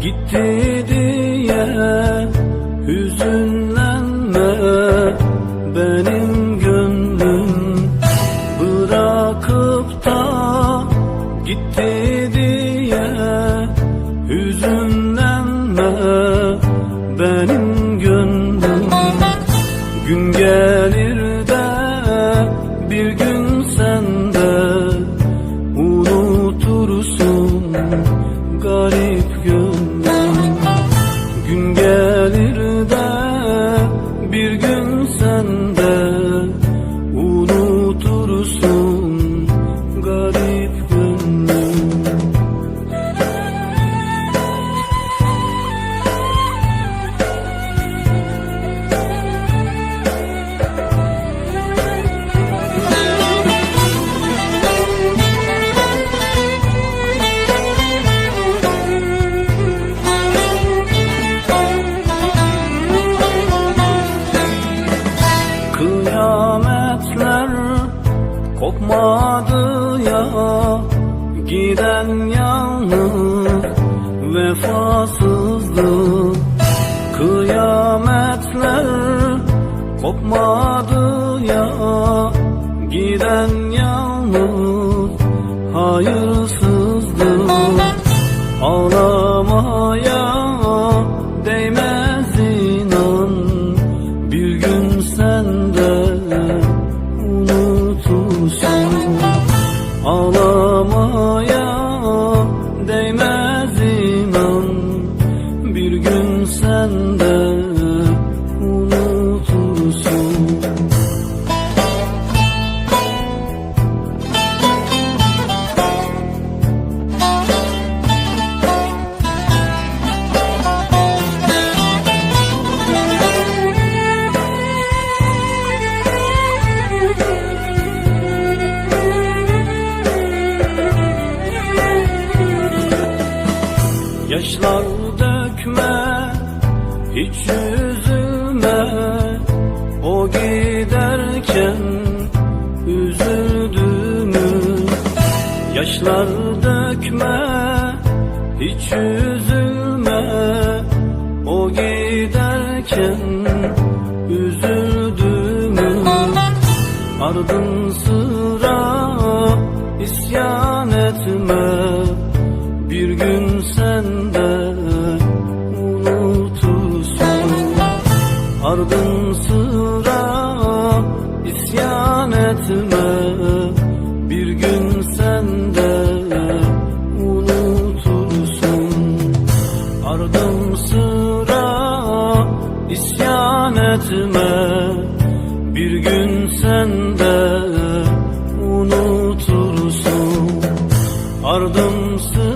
gitti diye hüzünlenme. Benim gönlüm bırakıp da gitti diye hüzünlenme. Benim gönlüm gün gelir de bir gün sen kopmadı ya Giden yalnız vefasızdı. Kıyametler kopmadı they Yaşlar dökme hiç üzülme. O giderken üzüldüğümü Yaşlar dökme hiç üzülme. O giderken üzüldüğümü Ardın sıra isyan etme. Bir gün sen Ardın sıra isyan etme. Bir gün sen de unutursun. Ardın sıra isyan etme. Bir gün sen de unutursun. Ardımsız